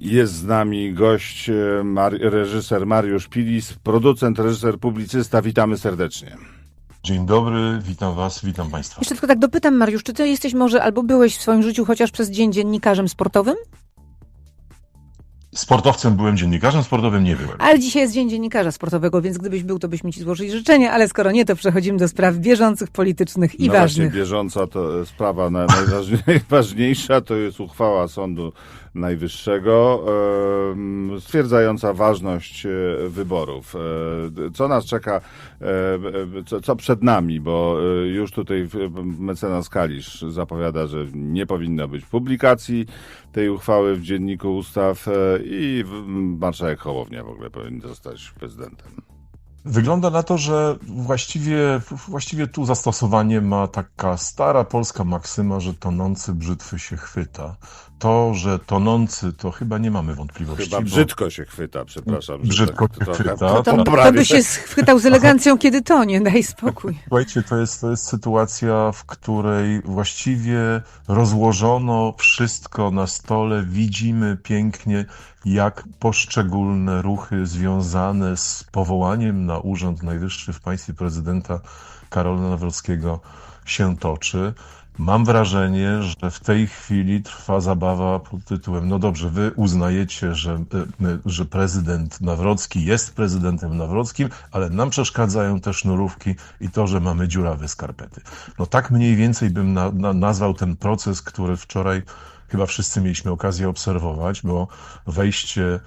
Jest z nami gość, e, Mar- reżyser Mariusz Pilis, producent, reżyser, publicysta. Witamy serdecznie. Dzień dobry, witam Was, witam Państwa. Jeszcze tylko tak dopytam, Mariusz, czy ty jesteś może albo byłeś w swoim życiu chociaż przez dzień dziennikarzem sportowym? Sportowcem byłem, dziennikarzem sportowym nie byłem. Ale dzisiaj jest Dzień Dziennikarza Sportowego, więc gdybyś był, to byśmy ci złożyli życzenia, ale skoro nie, to przechodzimy do spraw bieżących, politycznych i no ważnych. Właśnie bieżąca to sprawa na- najważniej- najważniejsza to jest uchwała Sądu Najwyższego stwierdzająca ważność e, wyborów. E, Co nas czeka, e, co, przed nami, bo już tutaj mecenas Kalisz zapowiada, że nie powinno być publikacji tej uchwały w Dzienniku Ustaw e, i marszałek Hołownia w ogóle powinien zostać prezydentem. Wygląda na to, że właściwie, właściwie tu zastosowanie ma taka stara polska maksyma, że tonący brzytwy się chwyta. To, że tonący, to chyba nie mamy wątpliwości. Chyba bo- brzydko się chwyta, przepraszam. Brzydko tak się chwyta. To, to poprawię. by się schwytał z elegancją, kiedy to nie, daj spokój. Słuchajcie, to jest, to jest sytuacja, w której właściwie rozłożono wszystko na stole. Widzimy pięknie, jak poszczególne ruchy związane z powołaniem na urząd najwyższy w państwie prezydenta Karola Nawrockiego się toczy. Mam wrażenie, że w tej chwili trwa zabawa pod tytułem: No dobrze, wy uznajecie, że, e, e, że prezydent Nawrocki jest prezydentem Nawrockim, ale nam przeszkadzają te sznurówki i to, że mamy dziurawe skarpety. No tak mniej więcej bym na, na, nazwał ten proces, który wczoraj chyba wszyscy mieliśmy okazję obserwować, bo wejście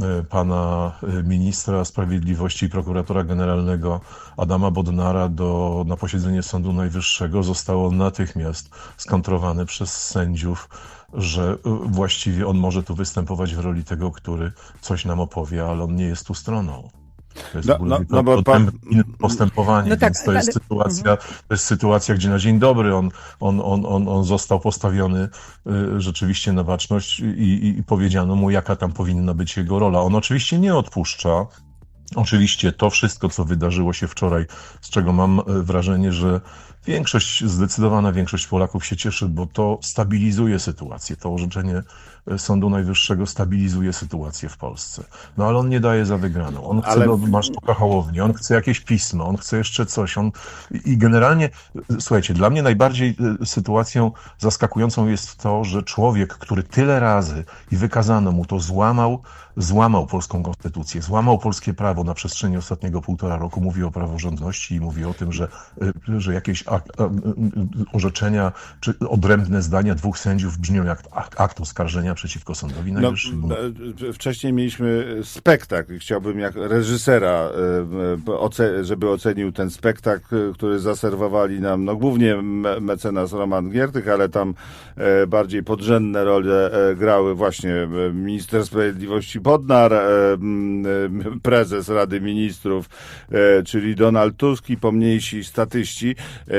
e, pana e, ministra sprawiedliwości i prokuratora generalnego Adama Bodnara do, na posiedzenie Sądu Najwyższego zostało natychmiast skontrowane przez sędziów, że e, właściwie on może tu występować w roli tego, który coś nam opowie, ale on nie jest tu stroną. To jest No, no, no bo pan- inne postępowanie, No tak, więc to jest ale- sytuacja, to jest sytuacja, gdzie na dzień dobry on, on, on, on, on został postawiony y, rzeczywiście na baczność i, i, i powiedziano mu, jaka tam powinna być jego rola. On oczywiście nie odpuszcza. Oczywiście to wszystko, co wydarzyło się wczoraj, z czego mam y, wrażenie, że większość, zdecydowana większość Polaków się cieszy, bo to stabilizuje sytuację. To orzeczenie y, Sądu Najwyższego stabilizuje sytuację w Polsce. No ale on nie daje za wygraną. On chce Ale- do Hołowni, on chce jakieś pismo, on chce jeszcze coś. On... I generalnie, y, słuchajcie, dla mnie najbardziej y, sytuacją zaskakującą jest to, że człowiek, który tyle razy i wykazano mu to, złamał, złamał polską konstytucję, złamał polskie prawo na przestrzeni ostatniego półtora roku, mówi o praworządności i mówi o tym, że, że jakieś orzeczenia czy odrębne zdania dwóch sędziów brzmią jak akt, oskarżenia przeciwko Sądowi No, Najwyższemu. e, wcześniej mieliśmy spektakl. Chciałbym jak reżysera, e, e, żeby ocenił ten spektakl, e, który zaserwowali nam, no głównie me- mecenas Roman Giertych, ale tam e, bardziej podrzędne role e, grały właśnie e, minister sprawiedliwości Bodnar, e, e, prezes Rady Ministrów, e, czyli Donald Tusk i pomniejsi statyści.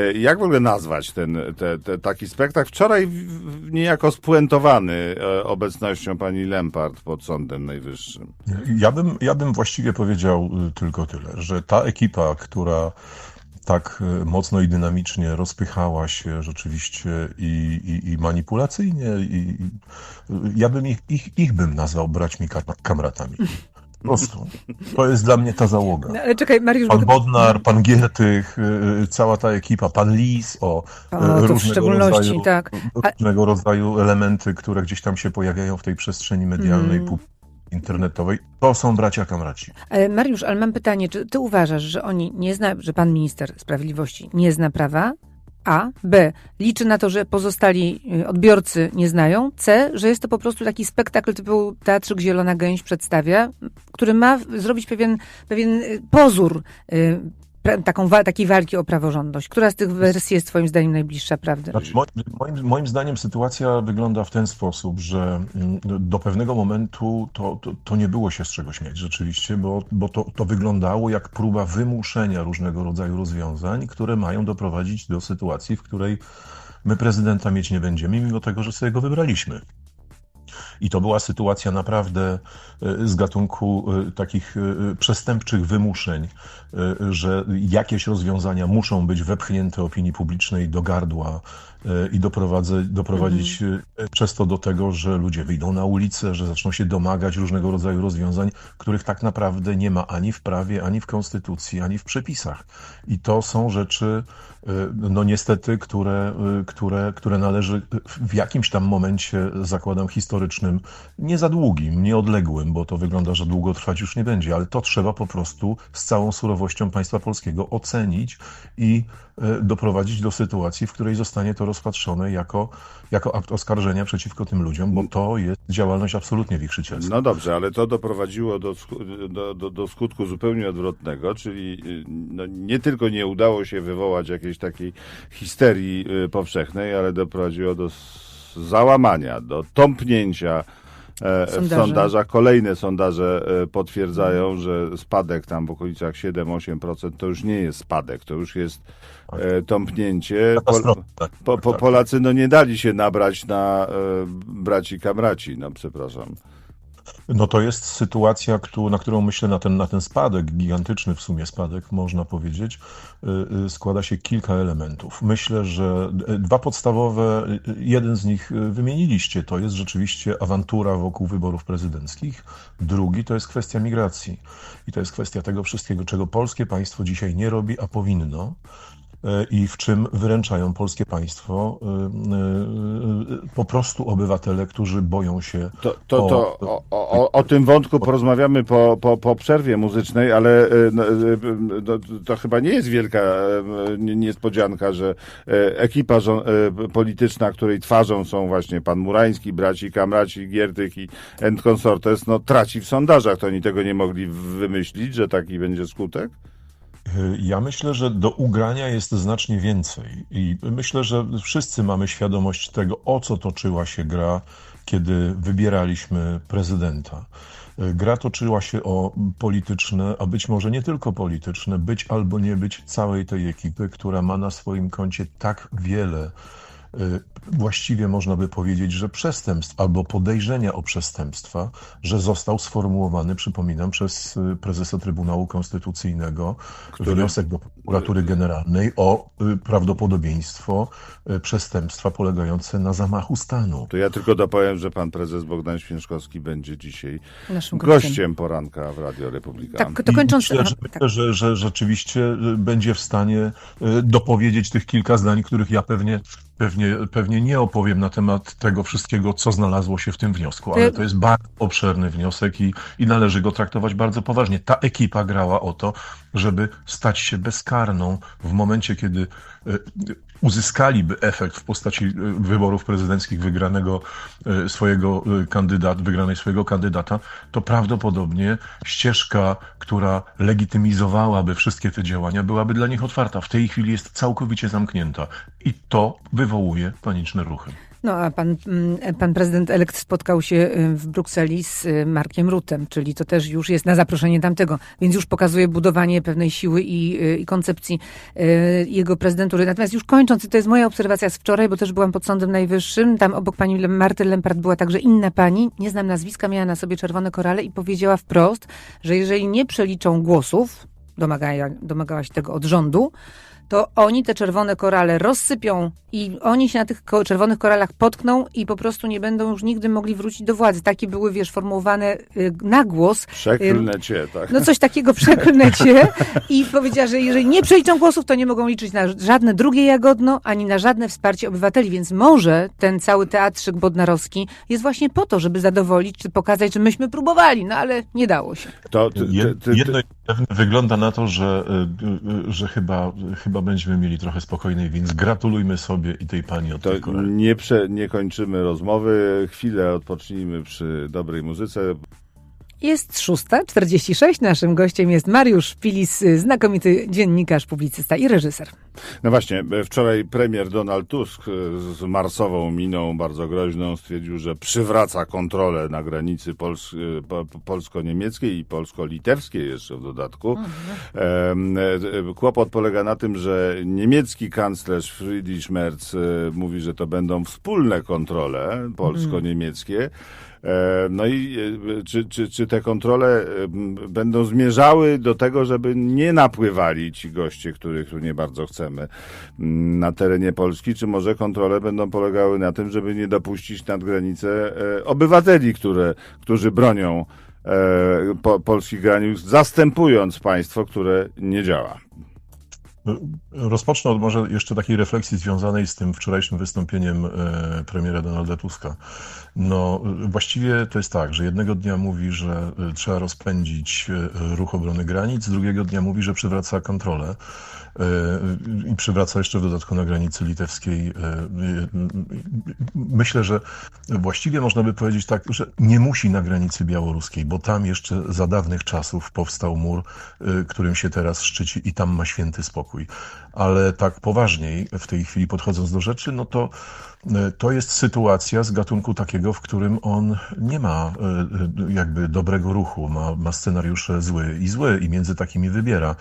E, Jak w ogóle nazwać ten, te, te, taki spektakl? Wczoraj niejako spuentowany e, obecnością pani Lempart pod Sądem Najwyższym. Ja bym, ja bym właściwie powiedział y, tylko tyle, że ta ekipa, która tak y, mocno i dynamicznie rozpychała się rzeczywiście i, i, i manipulacyjnie, i, i y, ja bym ich, ich, ich bym nazwał braćmi kam- kamratami. Po prostu. To jest dla mnie ta załoga. No, ale czekaj, Mariusz, Pan bo... Bodnar, pan Giertych, y, y, cała ta ekipa, pan Lis, o, y, O, różnego rodzaju, tak. A- różnego rodzaju elementy, które gdzieś tam się pojawiają w tej przestrzeni medialnej, Mm. internetowej. To są bracia kamraci. Ale Mariusz, ale mam pytanie, czy ty uważasz, że oni nie zna, że pan minister sprawiedliwości nie zna prawa? A. B. Liczy na to, że pozostali y, odbiorcy nie znają. C. Że jest to po prostu taki spektakl typu Teatrzyk Zielona Gęś przedstawia, który ma zrobić pewien, pewien y, pozór y, taką, takiej walki o praworządność. Która z tych wersji jest twoim zdaniem najbliższa prawdy? Znaczy, moim, moim, zdaniem sytuacja wygląda w ten sposób, że mm, do pewnego momentu to, to, to nie było się z czego śmiać rzeczywiście, bo, bo to, to wyglądało jak próba wymuszenia różnego rodzaju rozwiązań, które mają doprowadzić do sytuacji, w której my prezydenta mieć nie będziemy, mimo tego, że sobie go wybraliśmy. I to była sytuacja naprawdę e, z gatunku e, takich e, przestępczych wymuszeń, że jakieś rozwiązania muszą być wepchnięte opinii publicznej do gardła i doprowadzić e, przez to do tego, że ludzie wyjdą na ulicę, że zaczną się domagać różnego rodzaju rozwiązań, których tak naprawdę nie ma ani w prawie, ani w konstytucji, ani w przepisach. I to są rzeczy, no niestety, które, które, które należy w jakimś tam momencie, zakładam, historycznym, nie za długim, nieodległym, bo to wygląda, że długo trwać już nie będzie, ale to trzeba po prostu z całą surowością państwa polskiego ocenić i e, doprowadzić do sytuacji, w której zostanie to rozpatrzone jako, jako akt oskarżenia przeciwko tym ludziom, bo to jest działalność absolutnie wichrzycielska. No dobrze, ale to doprowadziło do, do, do, do skutku zupełnie odwrotnego, czyli y, no, nie tylko nie udało się wywołać jakiejś takiej histerii y, powszechnej, ale doprowadziło do załamania, do tąpnięcia e, w Sondaże. sondażach. Kolejne sondaże e, potwierdzają, że spadek tam w okolicach 7-8% to już nie jest spadek, to już jest e, tąpnięcie. Pol-. Tak, po, po, tak. Polacy no nie dali się nabrać na e, braci kamraci, no przepraszam. No to jest sytuacja, na którą myślę, na ten, na ten spadek, gigantyczny w sumie spadek, można powiedzieć, y, y, składa się kilka elementów. Myślę, że y, dwa podstawowe, jeden z nich wymieniliście, to jest rzeczywiście awantura wokół wyborów prezydenckich. Drugi to jest kwestia migracji. I to jest kwestia tego wszystkiego, czego polskie państwo dzisiaj nie robi, a powinno. Y, I w czym wyręczają polskie państwo y, y, po prostu obywatele, którzy boją się To, to, to O- o, o, o, tym wątku porozmawiamy po, po, po przerwie muzycznej, ale e, no, e, no, to chyba nie jest wielka e, nie- niespodzianka, że e, ekipa e, polityczna, której twarzą są właśnie pan Murański, braci Kamraci, Giertych i and Consortes, no traci w sondażach. To oni tego nie mogli wymyślić, że taki będzie skutek? Ja myślę, że do ugrania jest znacznie więcej i myślę, że wszyscy mamy świadomość tego, o co toczyła się gra, kiedy wybieraliśmy prezydenta. Gra toczyła się o polityczne, a być może nie tylko polityczne, być albo nie być całej tej ekipy, która ma na swoim koncie tak wiele y, właściwie można by powiedzieć, że przestępstw albo podejrzenia o przestępstwa, że został sformułowany, przypominam, przez y, prezesa Trybunału Konstytucyjnego wniosek do prokuratury generalnej o y, prawdopodobieństwo y, przestępstwa polegające na zamachu stanu. To ja tylko dopowiem, że pan prezes Bogdan Święczkowski będzie dzisiaj Naszym gościem. gościem poranka w Radio Republika. Tak, to I kończąc... Myślę, że, tak. że, że rzeczywiście y, będzie w stanie y, dopowiedzieć tych kilka zdań, których ja pewnie, pewnie, pewnie nie opowiem na temat tego wszystkiego, co znalazło się w tym wniosku, ale to jest bardzo obszerny wniosek i, i należy go traktować bardzo poważnie. Ta ekipa grała o to, żeby stać się bezkarną w momencie, kiedy y, uzyskaliby efekt w postaci y, wyborów prezydenckich wygranego y, swojego y, kandydat, wygranej swojego kandydata, to prawdopodobnie ścieżka, która legitymizowałaby wszystkie te działania, byłaby dla nich otwarta. W tej chwili jest całkowicie zamknięta i to wywołuje paniczne ruchy. No a pan, mm, pan prezydent elekt spotkał się y, w Brukseli z y, Markiem Rutem, czyli to też już jest na zaproszenie tamtego, więc już pokazuje budowanie pewnej siły i, y, i koncepcji jego prezydentury. Natomiast już kończąc, to jest moja obserwacja z wczoraj, bo też byłam pod Sądem Najwyższym, tam obok pani Marty Lempart była także inna pani, nie znam nazwiska, miała na sobie czerwone korale i powiedziała wprost, że jeżeli nie przeliczą głosów, domagaja, domagała się tego od rządu, to oni te czerwone korale rozsypią i oni się na tych czerwonych koralach potkną i po prostu nie będą już nigdy mogli wrócić do władzy. Takie były, wiesz, formułowane y, na głos. Przeklnę cię, tak. No coś takiego przeklnecie i powiedziała, że jeżeli nie przeliczą głosów, to nie mogą liczyć na żadne drugie jagodno, ani na żadne wsparcie obywateli, więc może ten cały teatrzyk bodnarowski jest właśnie po to, żeby zadowolić, czy pokazać, że myśmy próbowali, no ale nie dało się. To, ty, ty, ty, ty, Jedno wygląda na to, że, y, y, że chyba, chyba będziemy mieli trochę spokojniej, więc gratulujmy sobie i tej pani od To tej korali. nie, prze, nie kończymy rozmowy. Chwilę odpocznijmy przy dobrej muzyce. Jest 6.46. Naszym gościem jest Mariusz Pilis, znakomity dziennikarz, publicysta i reżyser. No właśnie, e, wczoraj premier Donald Tusk e, z marsową miną bardzo groźną stwierdził, że przywraca kontrolę na granicy pols e, po- po- polsko-niemieckiej i polsko-litewskiej jeszcze w dodatku. E, Kłopot polega na tym, że niemiecki kanclerz Friedrich Merz mówi, że to będą wspólne kontrole polsko-niemieckie. E, No i czy, czy, czy te kontrole będą zmierzały do tego, żeby nie napływali ci goście, których tu nie bardzo chcemy na terenie Polski, czy może kontrole będą polegały na tym, żeby nie dopuścić nad granicę e, obywateli, które, którzy bronią e, po, polskich granic, zastępując państwo, które nie działa. Rozpocznę od może jeszcze takiej refleksji związanej z tym wczorajszym wystąpieniem e, premiera Donalda Tuska. No, właściwie to jest tak, że jednego dnia mówi, że e, trzeba rozpędzić e, ruch obrony granic, drugiego dnia mówi, że przywraca kontrolę i przywraca jeszcze w dodatku na granicy litewskiej. Myślę, że właściwie można by powiedzieć tak, że nie musi na granicy białoruskiej, bo tam jeszcze za dawnych czasów powstał mur, którym się teraz szczyci i tam ma święty spokój. Ale tak poważniej, w tej chwili podchodząc do rzeczy, no to y, to jest sytuacja z gatunku takiego, w którym on nie ma y, y, jakby dobrego ruchu, ma, ma scenariusze zły i zły i między takimi wybiera.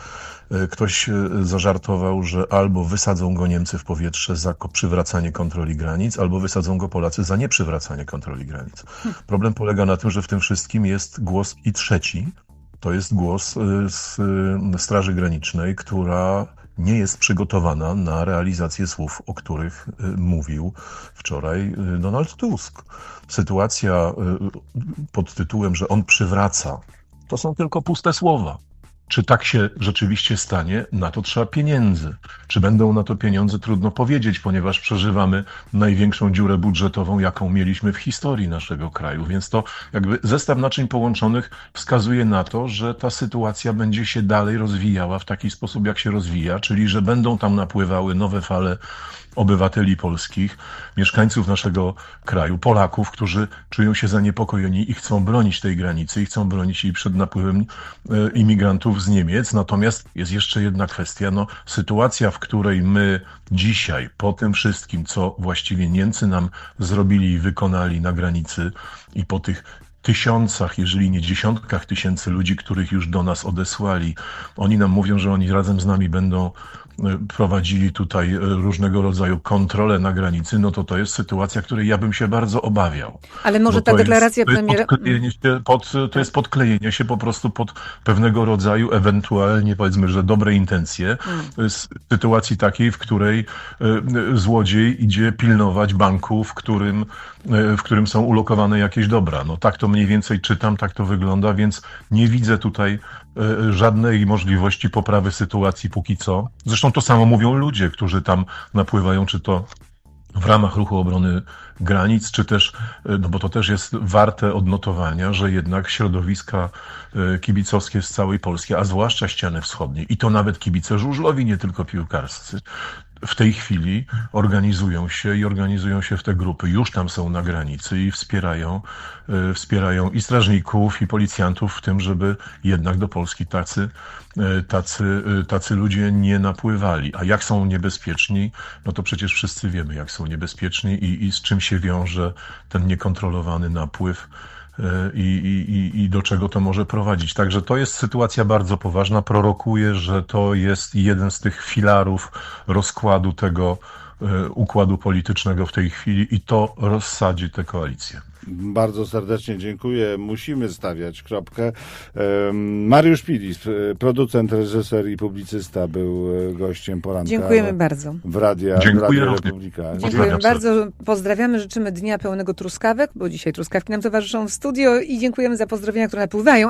Ktoś zażartował, że albo wysadzą go Niemcy w powietrze za przywracanie kontroli granic, albo wysadzą go Polacy za nieprzywracanie kontroli granic. Problem polega na tym, że w tym wszystkim jest głos i trzeci. To jest głos z Straży Granicznej, która nie jest przygotowana na realizację słów, o których y, mówił wczoraj y, Donald Tusk. Sytuacja y, pod tytułem, że on przywraca, to są tylko puste słowa. Czy tak się rzeczywiście stanie? Na to trzeba pieniędzy. Czy będą na to pieniądze? Trudno powiedzieć, ponieważ przeżywamy największą dziurę budżetową, jaką mieliśmy w historii naszego kraju. Więc to jakby zestaw naczyń połączonych wskazuje na to, że ta sytuacja będzie się dalej rozwijała w taki sposób, jak się rozwija, czyli że będą tam napływały nowe fale obywateli polskich, mieszkańców naszego kraju, Polaków, którzy czują się zaniepokojeni i chcą bronić tej granicy i chcą bronić jej przed napływem e, imigrantów z Niemiec. Natomiast jest jeszcze jedna kwestia, no, sytuacja, w której my dzisiaj, po tym wszystkim, co właściwie Niemcy nam zrobili i wykonali na granicy i po tych tysiącach, jeżeli nie dziesiątkach tysięcy ludzi, których już do nas odesłali. Oni nam mówią, że oni razem z nami będą prowadzili tutaj e, różnego rodzaju kontrole na granicy, no to to jest sytuacja, której ja bym się bardzo obawiał. Ale może ta deklaracja jest, to jest premiera... podklejenie się pod, to jest podklejenie się po prostu pod pewnego rodzaju ewentualnie powiedzmy, że dobre intencje z sytuacji takiej, w której e, złodziej idzie pilnować banku, w którym, e, w którym są ulokowane jakieś dobra. No tak to mniej więcej czytam, tak to wygląda, więc nie widzę tutaj e, żadnej możliwości poprawy sytuacji póki co. Zresztą to samo mówią ludzie, którzy tam napływają, czy to w ramach ruchu obrony granic, czy też, e, no bo to też jest warte odnotowania, że jednak środowiska e, kibicowskie z całej Polski, a zwłaszcza ściany wschodniej, i to nawet kibice żużlowi, nie tylko piłkarscy, w tej chwili organizują się i organizują się w te grupy, już tam są na granicy i wspierają, e, wspierają i strażników, i policjantów w tym, żeby jednak do Polski tacy, tacy, tacy ludzie nie napływali. A jak są niebezpieczni, no to przecież wszyscy wiemy, jak są niebezpieczni i, i z czym się wiąże ten niekontrolowany napływ e, i, i, i- do czego to może prowadzić. Także to jest sytuacja bardzo poważna. Prorokuję, że to jest jeden z tych filarów rozkładu tego układu politycznego w tej chwili i to rozsadzi tę koalicję. Bardzo serdecznie dziękuję. Musimy stawiać kropkę. Mariusz Pilis, e, producent, reżyser i publicysta, był e, gościem poranka Dziękujemy bardzo. w radia, Dziękuję Radio również. Republika. Dziękujemy bardzo. Pozdrawiamy, życzymy dnia pełnego truskawek, bo dzisiaj truskawki nam towarzyszą w studio i dziękujemy za pozdrowienia, które napływają.